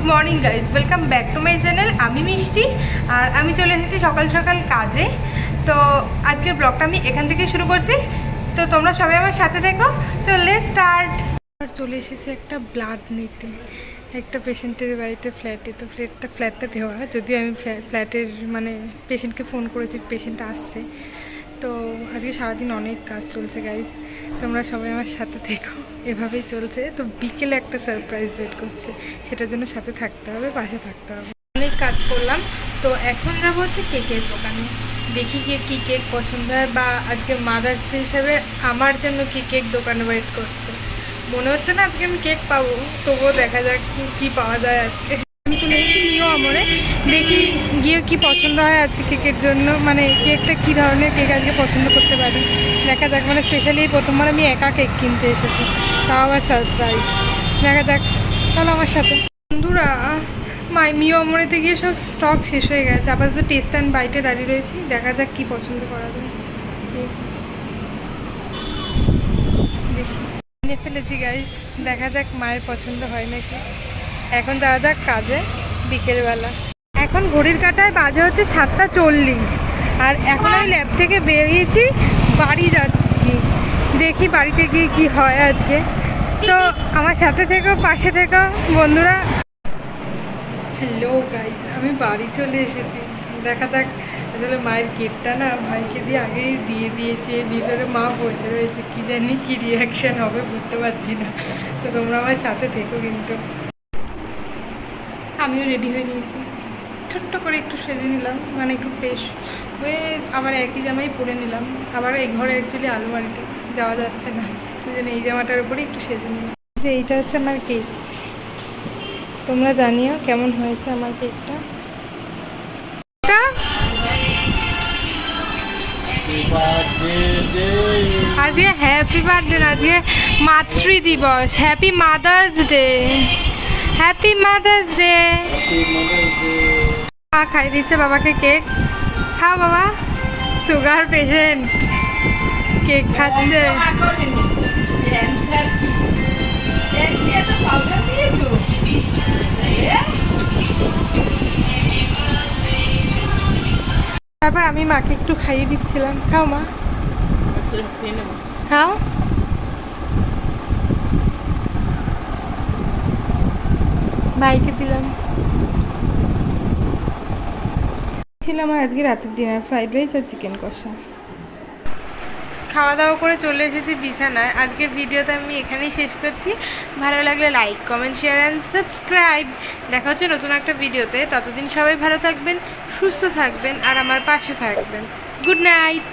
Good morning guys welcome back to my channel আমি মিষ্টি, আর আমি চলে এসেছি সকাল সকাল কাজে। তো আজকের ব্লগটা আমি এখান থেকে শুরু করছি। তো তোমরা সবাই আমার সাথে দেখো তো লেট স্টার্ট চলে এসেছি একটা ব্লাড নিতে। একটা পেশেন্টের বাড়িতে ফ্ল্যাটে তো ফ্ল্যাটটা ফ্ল্যাটটা দেওয়া। যদি আমি ফ্ল্যাটের মানে পেশেন্টকে ফোন করেছি পেশেন্ট আসছে। তো আজকে সারাদিন অনেক কাজ চলছে গাইজ তোমরা সবাই আমার সাথে থেকো। এভাবেই চলছে। তো বিকেলে একটা সারপ্রাইজ ওয়েট করছে। সেটার জন্য সাথে থাকতে হবে, পাশে থাকতে হবে। অনেক কাজ করলাম। তো এখন যাব হচ্ছে কেকের দোকানে। দেখি গিয়ে কী কেক পছন্দ হয় বা আজকে মাদার্স ডে হিসাবে আমার জন্য কি কেক দোকানে ওয়েট করছে। মনে হচ্ছে না আজকে আমি কেক পাবো। তবুও দেখা যাক কি পাওয়া যায় আজকে। এসেছি নিও আমরে। দেখি গিয়ে কি পছন্দ হয় আজকে কেকের জন্য। মানে কেকটা কি ধরনের কেক আজকে পছন্দ করতে পারি। দেখা যাক মানে স্পেশালি প্রথমবার আমি একা কেক কিনতে এসেছি। তাও আবার সারপ্রাইজ দেখা যাক। চলো আমার সাথে। বন্ধুরা মাই মিও আমরেতে গিয়ে সব স্টক শেষ হয়ে গেছে। আপাতত টেস্ট অ্যান্ড বাইটে দাঁড়িয়ে রয়েছি। দেখা যাক কি পছন্দ করা যায়। দেখি। দেখি ফেলেছি গাইজ দেখা যাক মায়ের পছন্দ হয় নাকি। এখন যাওয়া যাক কাজে। বিকেলবেলা। এখন ঘড়ির কাটায় বাজে হচ্ছে সাতটা চল্লিশ। আর এখন আমি ল্যাব থেকে বেরিয়েছি, বাড়ি যাচ্ছি। দেখি বাড়িতে গিয়ে কি হয় আজকে। তো আমার সাথে থেকো পাশে থেকো বন্ধুরা। হ্যালো গাইজ আমি বাড়ি চলে এসেছি। দেখা যাক, আসলে মায়ের গেটটা না ভাইকে দিয়ে আগেই দিয়ে দিয়েছে, ভিতরে মা বসে রয়েছে। কি জানি কী রিয়াকশন হবে, বুঝতে পারছি না। তো তোমরা আমার সাথে থেকো কিন্তু। আমিও রেডি হয়ে নিয়েছি ছোট্ট করে একটু সেজে নিলাম মানে একটু ফ্রেশ হয়ে আবার একই জামাই পরে নিলাম। আবার এই ঘরে অ্যাকচুয়ালি আলমারিতে যাওয়া যাচ্ছে না। জন্য এই জামাটার উপরে একটু সেজে নিলাম। যে এইটা হচ্ছে আমার কেক তোমরা জানিও কেমন হয়েছে আমার কেকটা আজকে হ্যাপি বার্থডে আজকে মাতৃ দিবস happy mother's day happy mother's day মা খাই দিচ্ছে বাবাকে কেক। খাও বাবা। সুগার পেশেন্ট কেক খাচ্ছে। তারপর আমি মাকে একটু খাইয়ে দিচ্ছিলাম। খাও মা। খাও। ভাইকে দিলাম। ছিল আমার আজকে রাতের ডিনার ফ্রাইড রাইস আর চিকেন কষা। খাওয়া দাওয়া করে চলে এসেছি বিছানায়। আজকের ভিডিওটা আমি এখানেই শেষ করছি। ভালো লাগলে like comment share and subscribe দেখা হচ্ছে নতুন একটা ভিডিওতে। ততদিন সবাই ভালো থাকবেন সুস্থ থাকবেন আর আমার পাশে থাকবেন। Good night